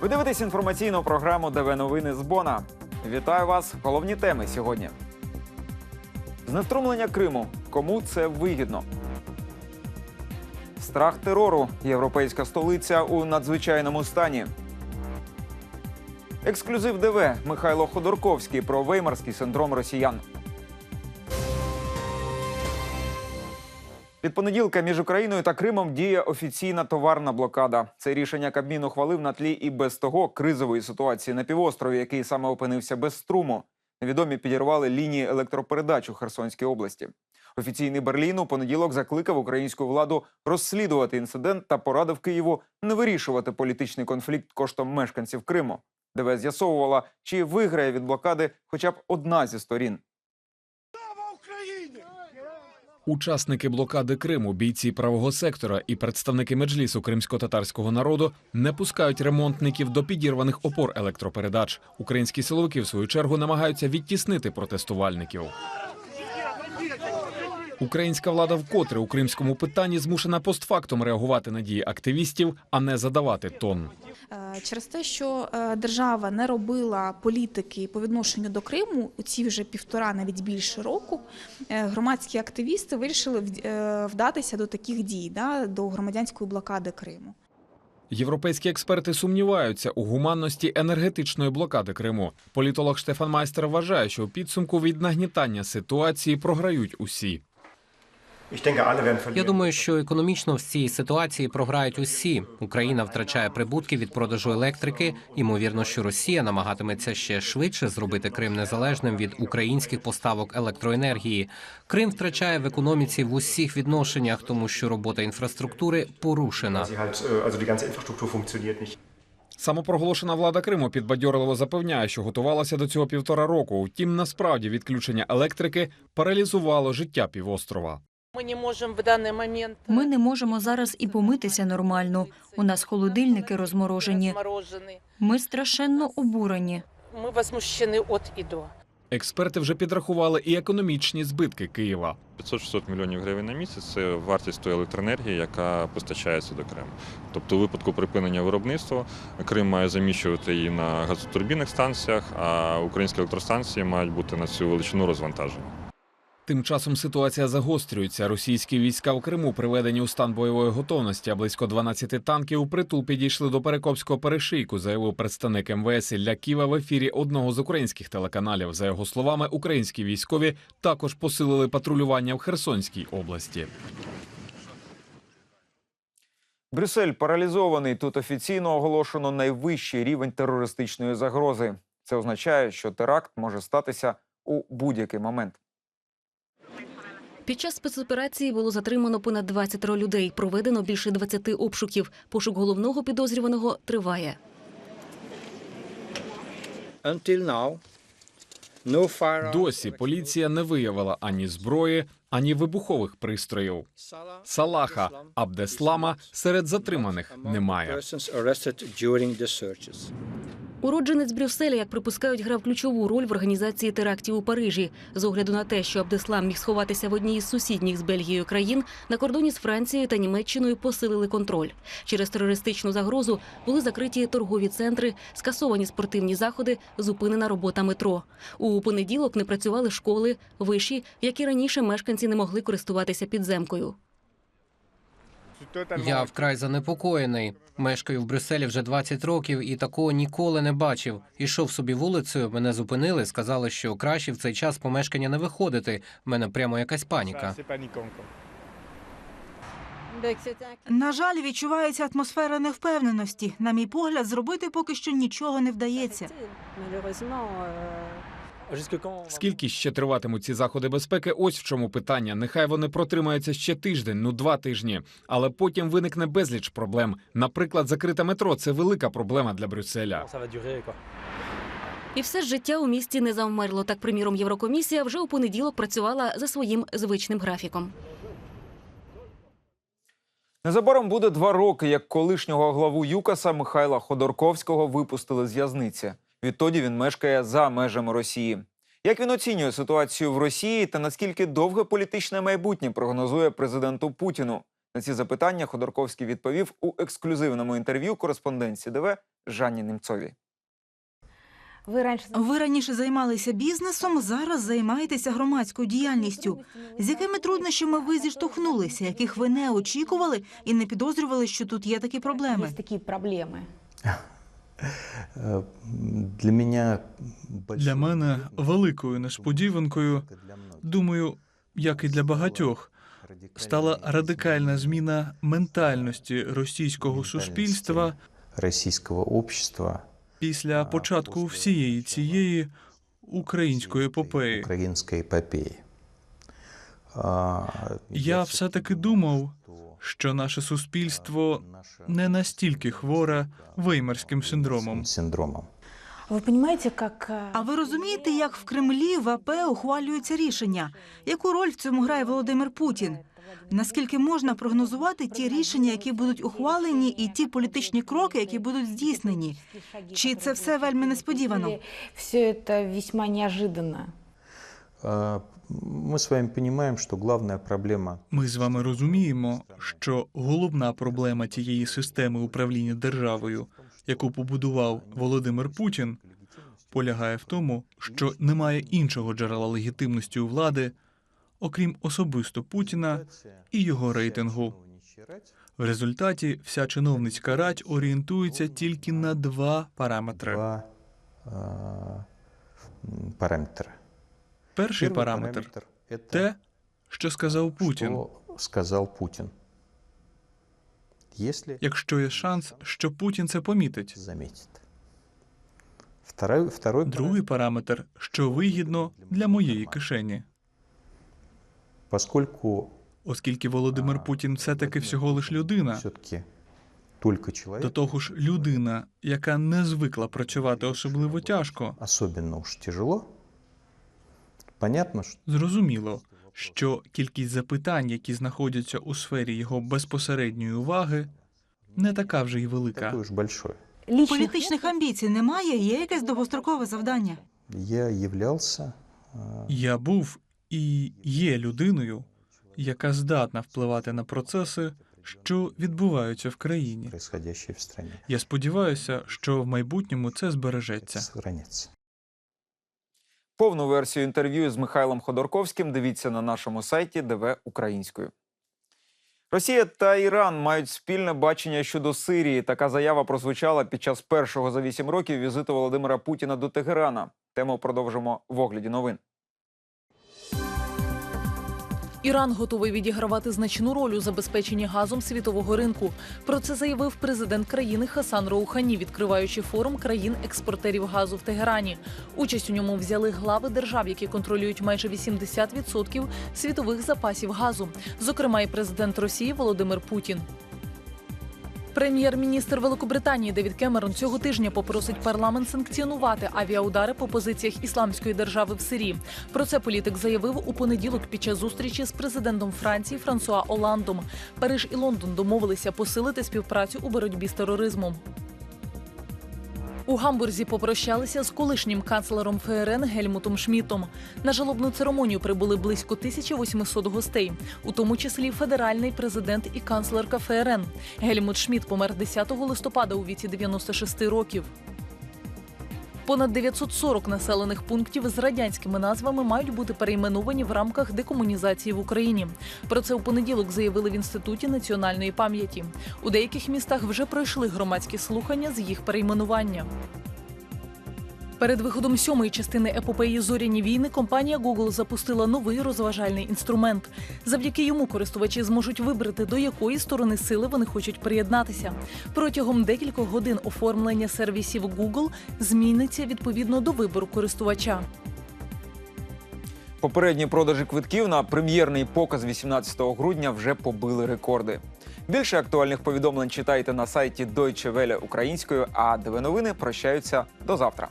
Ви дивитесь інформаційну програму ДВ Новини з Бона. Вітаю вас! Головні теми сьогодні. Знеструмлення Криму. Кому це вигідно? Страх терору. Європейська столиця у надзвичайному стані. Ексклюзив ДВ Михайло Ходорковський про веймарський синдром росіян. Від понеділка між Україною та Кримом діє офіційна товарна блокада. Це рішення Кабмін ухвалив на тлі і без того кризової ситуації на півострові, який саме опинився без струму. Невідомі підірвали лінії електропередач у Херсонській області. Офіційний Берлін у понеділок закликав українську владу розслідувати інцидент та порадив Києву не вирішувати політичний конфлікт коштом мешканців Криму. ДВ з'ясовувала, чи виграє від блокади хоча б одна зі сторін. Учасники блокади Криму, бійці правого сектора і представники меджлісу кримсько-татарського народу не пускають ремонтників до підірваних опор електропередач. Українські силовики, в свою чергу, намагаються відтіснити протестувальників. Українська влада вкотре у кримському питанні змушена постфактум реагувати на дії активістів, а не задавати тон. Е, Через те, що е, держава не робила політики по відношенню до Криму у ці вже півтора, навіть більше року, е, громадські активісти вирішили вдатися до таких дій, да, до громадянської блокади Криму. Європейські експерти сумніваються у гуманності енергетичної блокади Криму. Політолог Штефан Майстер вважає, що у підсумку від нагнітання ситуації програють усі. Я думаю, що економічно в цій ситуації програють усі. Україна втрачає прибутки від продажу електрики. Ймовірно, що Росія намагатиметься ще швидше зробити Крим незалежним від українських поставок електроенергії. Крим втрачає в економіці в усіх відношеннях, тому що робота інфраструктури порушена. Äh. Самопроголошена влада Криму підбадьорливо запевняє, що готувалася до цього півтора року. Втім, насправді відключення електрики паралізувало життя півострова. Ми не можемо в даний момент Ми не можемо зараз і помитися нормально. У нас холодильники розморожені. Ми страшенно обурені. Ми возмущені від і до. Експерти вже підрахували і економічні збитки Києва. 500-600 мільйонів гривень на місяць це вартість тої електроенергії, яка постачається до Криму. Тобто, у випадку припинення виробництва Крим має заміщувати її на газотурбінних станціях, а українські електростанції мають бути на цю величину розвантажені. Тим часом ситуація загострюється. Російські війська в Криму приведені у стан бойової готовності. А близько 12 танків у притул підійшли до Перекопського перешийку, заявив представник МВС Ілля Ківа в ефірі одного з українських телеканалів. За його словами, українські військові також посилили патрулювання в Херсонській області. Брюссель паралізований. Тут офіційно оголошено найвищий рівень терористичної загрози. Це означає, що теракт може статися у будь-який момент. Під час спецоперації було затримано понад 20 людей. Проведено більше 20 обшуків. Пошук головного підозрюваного триває. Досі поліція не виявила ані зброї, ані вибухових пристроїв. Салаха Абдеслама серед затриманих немає. Уродженець Брюсселя, як припускають, грав ключову роль в організації терактів у Парижі. З огляду на те, що Абдеслам міг сховатися в одній із сусідніх з Бельгією країн, на кордоні з Францією та Німеччиною посилили контроль. Через терористичну загрозу були закриті торгові центри, скасовані спортивні заходи, зупинена робота метро. У понеділок не працювали школи, виші, як і раніше мешканці не могли користуватися підземкою. Я вкрай занепокоєний. Мешкаю в Брюсселі вже 20 років і такого ніколи не бачив. Ішов собі вулицею, мене зупинили, сказали, що краще в цей час помешкання не виходити. В мене прямо якась паніка. На жаль, відчувається атмосфера невпевненості. На мій погляд, зробити поки що нічого не вдається. Скільки ще триватимуть ці заходи безпеки? Ось в чому питання. Нехай вони протримаються ще тиждень, ну два тижні. Але потім виникне безліч проблем. Наприклад, закрите метро це велика проблема для Брюсселя. І все ж життя у місті не завмерло. Так, приміром, Єврокомісія вже у понеділок працювала за своїм звичним графіком. Незабаром буде два роки, як колишнього главу ЮКАСа Михайла Ходорковського випустили з в'язниці. Відтоді він мешкає за межами Росії. Як він оцінює ситуацію в Росії та наскільки довге політичне майбутнє прогнозує президенту Путіну? На ці запитання Ходорковський відповів у ексклюзивному інтерв'ю кореспонденції ДВ Жанні Немцовій. Ви раніше займалися бізнесом, зараз займаєтеся громадською діяльністю. З якими труднощами ви зіштовхнулися, яких ви не очікували і не підозрювали, що тут є такі проблеми? такі проблеми. Для мене, Для мене великою несподіванкою, думаю, як і для багатьох, стала радикальна зміна ментальності російського суспільства російського общества, після початку всієї цієї української епопеї. української епопеї. Я все-таки думав, що наше суспільство не настільки хворе веймарським синдромом. синдромом. Ви розумієте, як А ви розумієте, як в Кремлі в АП ухвалюються рішення? Яку роль в цьому грає Володимир Путін? Наскільки можна прогнозувати ті рішення, які будуть ухвалені, і ті політичні кроки, які будуть здійснені? Чи це все вельми несподівано? все це весьма неожиданно? Ми з вами розуміємо, що головна проблема Ми з вами розуміємо, що головна проблема тієї системи управління державою, яку побудував Володимир Путін, полягає в тому, що немає іншого джерела легітимності у влади, окрім особисто Путіна і його рейтингу. В результаті вся чиновницька рать орієнтується тільки на два параметри. два параметри. Перший параметр те, що сказав Путін. сказав Путін. Якщо є шанс, що Путін це помітить. Другий параметр, що вигідно для моєї кишені. Оскільки Володимир Путін все-таки всього лиш людина, до того ж людина, яка не звикла працювати особливо тяжко, понятно, что зрозуміло, що кількість запитань, які знаходяться у сфері його безпосередньої уваги, не така вже й велика. такой уж большой. Політичних амбіцій немає, є якесь довгострокове завдання. Я являлся а, Я був і є людиною, яка здатна впливати на процеси, що відбуваються в країні. в стране. Я сподіваюся, що в майбутньому це збережеться. Повну версію інтерв'ю з Михайлом Ходорковським дивіться на нашому сайті ДВ Українською. Росія та Іран мають спільне бачення щодо Сирії. Така заява прозвучала під час першого за вісім років візиту Володимира Путіна до Тегерана. Тему продовжимо в огляді новин. Іран готовий відігравати значну роль у забезпеченні газом світового ринку. Про це заявив президент країни Хасан Роухані, відкриваючи форум країн-експортерів газу в Тегерані. Участь у ньому взяли глави держав, які контролюють майже 80% світових запасів газу, зокрема і президент Росії Володимир Путін. Прем'єр-міністр Великобританії Девід Кемерон цього тижня попросить парламент санкціонувати авіаудари по позиціях ісламської держави в Сирії. Про це політик заявив у понеділок під час зустрічі з президентом Франції Франсуа Оландом. Париж і Лондон домовилися посилити співпрацю у боротьбі з тероризмом. У Гамбурзі попрощалися з колишнім канцлером ФРН Гельмутом Шмітом. На жалобну церемонію прибули близько 1800 гостей, у тому числі федеральний президент і канцлерка ФРН. Гельмут Шміт помер 10 листопада у віці 96 років. Понад 940 населених пунктів з радянськими назвами мають бути перейменовані в рамках декомунізації в Україні. Про це у понеділок заявили в інституті національної пам'яті. У деяких містах вже пройшли громадські слухання з їх перейменування. Перед виходом сьомої частини епопеї зоряні війни компанія Google запустила новий розважальний інструмент. Завдяки йому користувачі зможуть вибрати, до якої сторони сили вони хочуть приєднатися. Протягом декількох годин оформлення сервісів Google зміниться відповідно до вибору користувача. Попередні продажі квитків на прем'єрний показ 18 грудня вже побили рекорди. Більше актуальних повідомлень читайте на сайті Deutsche Welle українською. А новини прощаються до завтра.